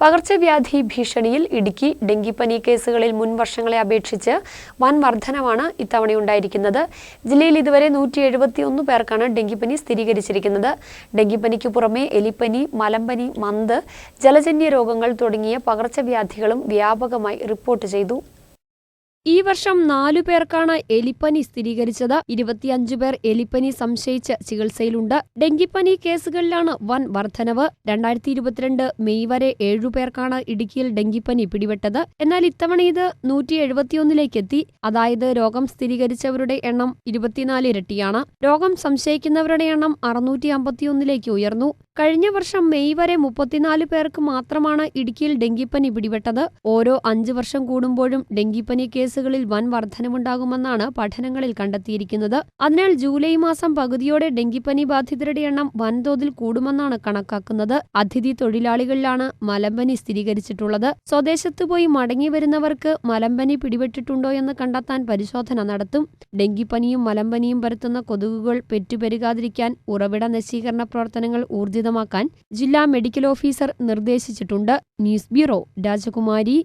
പകർച്ചവ്യാധി ഭീഷണിയിൽ ഇടുക്കി ഡെങ്കിപ്പനി കേസുകളിൽ മുൻ വർഷങ്ങളെ അപേക്ഷിച്ച് വൻ വർധനവാണ് ഇത്തവണയുണ്ടായിരിക്കുന്നത്. ജില്ലയിൽ ഇതുവരെ നൂറ്റി എഴുപത്തിയൊന്ന് പേർക്കാണ് ഡെങ്കിപ്പനി സ്ഥിരീകരിച്ചിരിക്കുന്നത്. ഡെങ്കിപ്പനിക്ക് പുറമെ എലിപ്പനി മലമ്പനി മന്ത് ജലജന്യ രോഗങ്ങൾ തുടങ്ങിയ പകർച്ചവ്യാധികളും വ്യാപകമായി റിപ്പോർട്ട് ചെയ്തു. ഈ വർഷം നാലു പേർക്കാണ് എലിപ്പനി സ്ഥിരീകരിച്ചത്. ഇരുപത്തിയഞ്ചു പേർ എലിപ്പനി സംശയിച്ച് ചികിത്സയിലുണ്ട്. ഡെങ്കിപ്പനി കേസുകളിലാണ് വൻ വർധനവ്. രണ്ടായിരത്തി ഇരുപത്തിരണ്ട് മെയ് വരെ ഏഴു പേർക്കാണ് ഇടുക്കിയിൽ ഡെങ്കിപ്പനി പിടിപെട്ടത്. എന്നാൽ ഇത്തവണ ഇത് നൂറ്റി എഴുപത്തിയൊന്നിലേക്ക് എത്തി അതായത് രോഗം സ്ഥിരീകരിച്ചവരുടെ എണ്ണം ഇരുപത്തിനാല് ഇരട്ടിയാണ്. രോഗം സംശയിക്കുന്നവരുടെ എണ്ണം അറുന്നൂറ്റി അമ്പത്തിയൊന്നിലേക്ക് ഉയർന്നു. കഴിഞ്ഞ വർഷം മെയ് വരെ മുപ്പത്തിനാല് പേർക്ക് മാത്രമാണ് ഇടുക്കിയിൽ ഡെങ്കിപ്പനി പിടിപെട്ടത്. ഓരോ അഞ്ചു വർഷം കൂടുമ്പോഴും ഡെങ്കിപ്പനി കേസുകളിൽ വൻ വർധനവുണ്ടാകുമെന്നാണ് പഠനങ്ങളിൽ കണ്ടെത്തിയിരിക്കുന്നത്. അതിനാൽ ജൂലൈ മാസം പകുതിയോടെ ഡെങ്കിപ്പനി ബാധിതരുടെ എണ്ണം വൻതോതിൽ കൂടുമെന്നാണ് കണക്കാക്കുന്നത്. അതിഥി തൊഴിലാളികളിലാണ് മലമ്പനി സ്ഥിരീകരിച്ചിട്ടുള്ളത്. സ്വദേശത്ത് പോയി മടങ്ങി വരുന്നവർക്ക് മലമ്പനി പിടിപെട്ടിട്ടുണ്ടോ എന്ന് കണ്ടെത്താൻ പരിശോധന നടത്തും. ഡെങ്കിപ്പനിയും മലമ്പനിയും പരത്തുന്ന കൊതുകുകൾ പെറ്റുപെരുകാതിരിക്കാൻ ഉറവിട നശീകരണ പ്രവർത്തനങ്ങൾ ഊർജിതമാക്കാൻ ജില്ലാ മെഡിക്കൽ ഓഫീസർ നിർദ്ദേശിച്ചിട്ടുണ്ട്. News bureau Rajakumari.